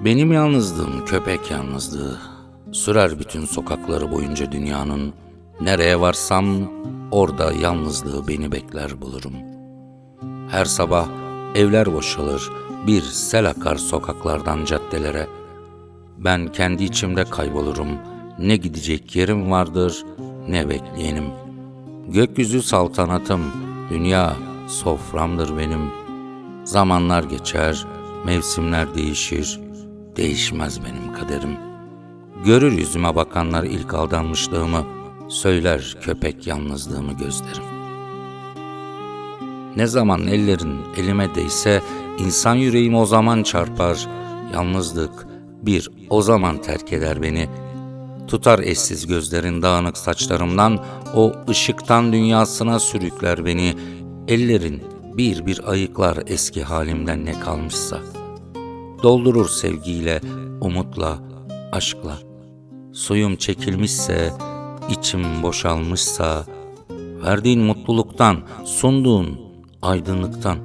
Benim yalnızlığım köpek yalnızlığı. Sürer bütün sokakları boyunca dünyanın. Nereye varsam orada yalnızlığı beni bekler bulurum. Her sabah evler boşalır, bir sel akar sokaklardan caddelere. Ben kendi içimde kaybolurum. Ne gidecek yerim vardır, ne bekleyenim. Gökyüzü saltanatım, dünya soframdır benim. Zamanlar geçer, mevsimler değişir, değişmez benim kaderim. Görür yüzüme bakanlar ilk aldanmışlığımı, söyler köpek yalnızlığımı gözlerim. Ne zaman ellerin elime değse, insan yüreğim o zaman çarpar. Yalnızlık bir o zaman terk eder beni. Tutar eşsiz gözlerin dağınık saçlarımdan, o ışıktan dünyasına sürükler beni. Ellerin bir bir ayıklar eski halimden ne kalmışsa. Doldurur sevgiyle, umutla, aşkla. Suyum çekilmişse, içim boşalmışsa, verdiğin mutluluktan, sunduğun aydınlıktan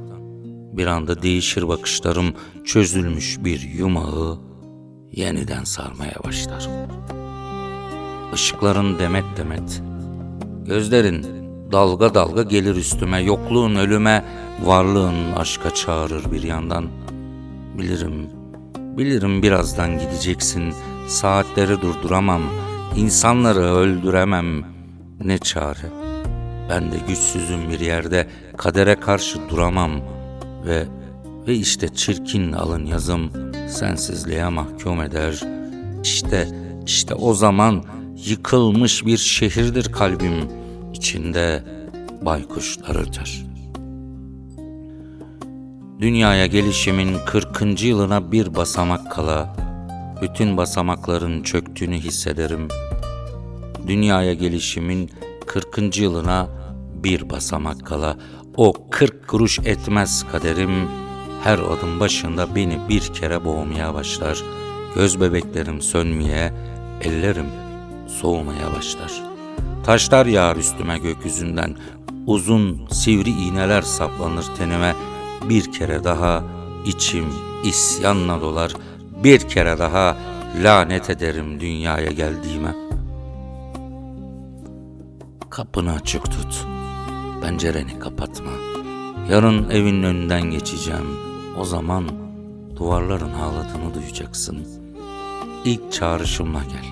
bir anda değişir bakışlarım, çözülmüş bir yumağı yeniden sarmaya başlar. Işıkların demet demet, gözlerin dalga dalga gelir üstüme, yokluğun ölüme, varlığın aşka çağırır bir yandan. Bilirim, bilirim birazdan gideceksin, saatleri durduramam, insanları öldüremem, ne çare. Ben de güçsüzüm bir yerde, kadere karşı duramam ve ve işte çirkin alın yazım sensizliğe mahkum eder. İşte işte o zaman yıkılmış bir şehirdir kalbim içinde baykuşlar öter. Dünyaya gelişimin 40. yılına bir basamak kala bütün basamakların çöktüğünü hissederim. Dünyaya gelişimin 40. yılına bir basamak kala o 40 kuruş etmez kaderim her adım başında beni bir kere boğmaya başlar. Göz bebeklerim sönmeye, ellerim soğumaya başlar. Taşlar yağar üstüme gökyüzünden, uzun sivri iğneler saplanır tenime. Bir kere daha içim isyanla dolar, bir kere daha lanet ederim dünyaya geldiğime. Kapını açık tut, pencereni kapatma. Yarın evin önünden geçeceğim. O zaman duvarların ağladığını duyacaksın. İlk çağrışımla gel.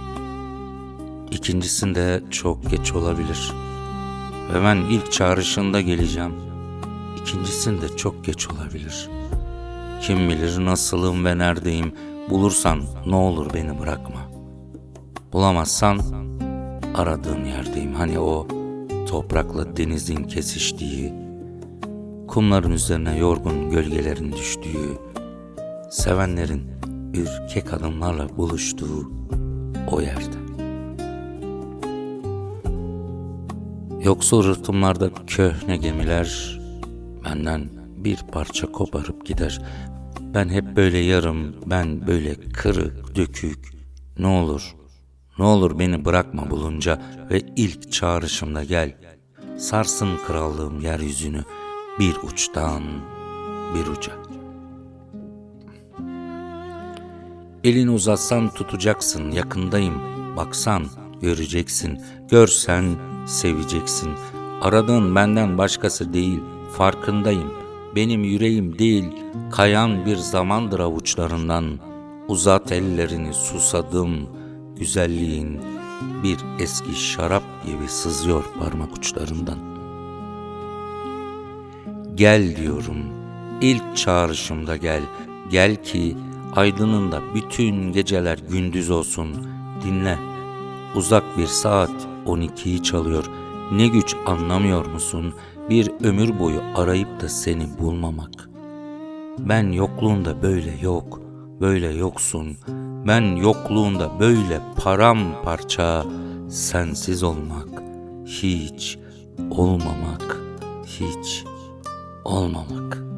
İkincisinde çok geç olabilir. Ve ben ilk çağrışında geleceğim. İkincisinde çok geç olabilir. Kim bilir nasılım ve neredeyim. Bulursan ne olur beni bırakma. Bulamazsan aradığın yerdeyim. Hani o toprakla denizin kesiştiği, kumların üzerine yorgun gölgelerin düştüğü, sevenlerin ürkek adımlarla buluştuğu o yerde. Yoksul rıhtımlarda köhne gemiler benden bir parça koparıp gider. Ben hep böyle yarım, ben böyle kırık, dökük. Ne olur, ne olur beni bırakma bulunca ve ilk çağrışımda gel. Sarsın krallığım yeryüzünü bir uçtan bir uca. Elini uzatsan tutacaksın, yakındayım. Baksan göreceksin, görsen seveceksin. Aradığın benden başkası değil, farkındayım. Benim yüreğim değil, kayan bir zamandır avuçlarından. Uzat ellerini susadım, güzelliğin bir eski şarap gibi sızıyor parmak uçlarından. Gel diyorum, ilk çağrışımda gel, gel ki aydınında bütün geceler gündüz olsun. Dinle, uzak bir saat 12'yi çalıyor. Ne güç anlamıyor musun? Bir ömür boyu arayıp da seni bulmamak. Ben yokluğunda böyle yok, böyle yoksun. Ben yokluğunda böyle paramparça, sensiz olmak, hiç olmamak, hiç olmamak.''